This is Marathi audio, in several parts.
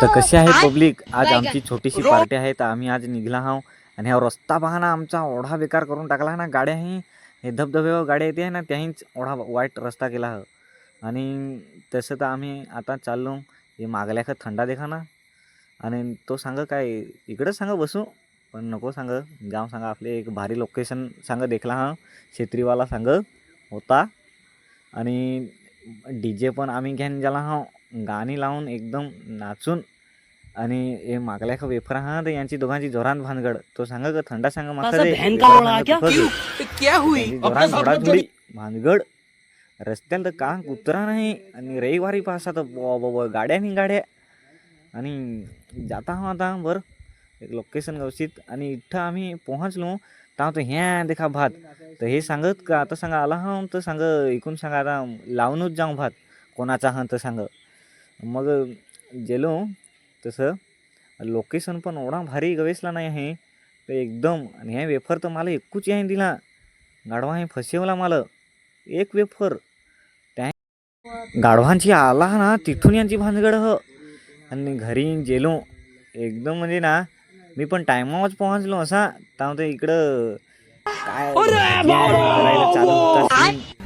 तर कशी आहे पब्लिक? आज आमची छोटीशी पार्टी आहे तर आम्ही आज निघला आहो आणि हा रस्ता पहा ना आमचा ओढा बेकार करून टाकला ना गाड्या ही. हे धबधब्यावर गाड्या येते आहे ना त्याहीच ओढा वाईट रस्ता केला. ह आणि तसं तर आम्ही आता चाललो. हे मागल्या का थंडा देखा ना. आणि तो सांग काय इकडंच सांगा बसू. पण नको सांग गाव सांगा. आपले एक भारी लोकेशन सांग देखला हा. छेत्रीवाला सांग होता. आणि डी जे पण आम्ही घ्यान ज्याला हा. गाणी लावून एकदम नाचून आणि हे मागल्या का वेफर हा तर यांची दोघांची जोरान भानगड. तो सांगा का थंडा सांगा धोडाधोडी भानगड. रस्त्याला तर का कुत्रा नाही? आणि रविवारी पासा तर ब- ब- ब- गाड्या नाही गाड्या आणि जाता हा आता बरं. एक लोकेशन गवशीत आणि इथं आम्ही पोहोचलो. तर तो ह्या देखा भात. तर हे सांगत का? आता सांगा आला हा तर सांग ऐकून सांगा आता लावूनच जाऊ भात. कोणाचा हा तर सांग. मग गेलो तसं. लोकेशन पण एवढा भारी गवेसला नाही आहे. तर एकदम आणि हे वेफर तर मला एकूच आहे दिला. गाढवा हे फसेवला मला. एक वेफर त्या गाढवांची आला ना तिथून यांची भानगड ह. आणि घरी गेलो. एकदम म्हणजे ना मी पण टायमावरच पोहोचलो असा. त्यामध्ये इकडं काय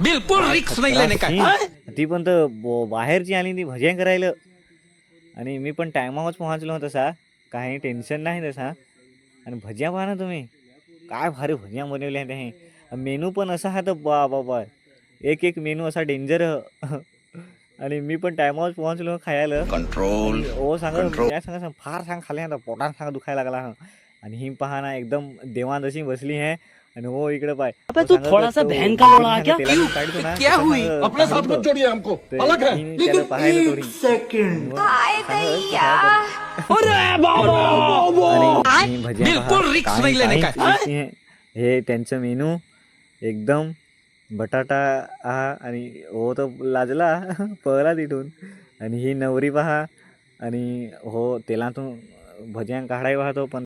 बिल्कुल रिक्स नहीं लेने का scene. ती पण तर ब- बाहेरची आली ती भजन करायला आणि मी पण टायमावरच पोहोचलो तसा. काही टेन्शन नाही तसा. आणि भज्या पहा ना तुम्ही. काय भारी भज्या बनवल्या त्या हे. मेनू पण असा आहे तर बा बा बा. एक एक मेनू असा डेंजर आणि मी पण टायमावर पोहोचलो खायला. कंट्रोल ओ सांगा काय सांगा सांग फार सांग खाले आता. पोटात सांगा दुखायला लागला. हा. आणि ही पहा ना एकदम देवान जशी बसली आहे. आणि हो इकडे पाय. अबे तो तू सांगा थोड़ा तर सा तो बहन का क्या? क्या हुई? अपने साथ. मत जोड़िए हमको। अलग है। हिने त्याला पाहायला थोडी. सेकंड आणि ही भज्या बिलकुल पहा, रिस्क काय- नाही लेने काय का. हे त्यांचं मेनू एकदम बटाटा हा आणि हो तो लाजला पळला तिथून. आणि ही नवरी पहा आणि हो तेलातून भज्या काढाय पाहतो पण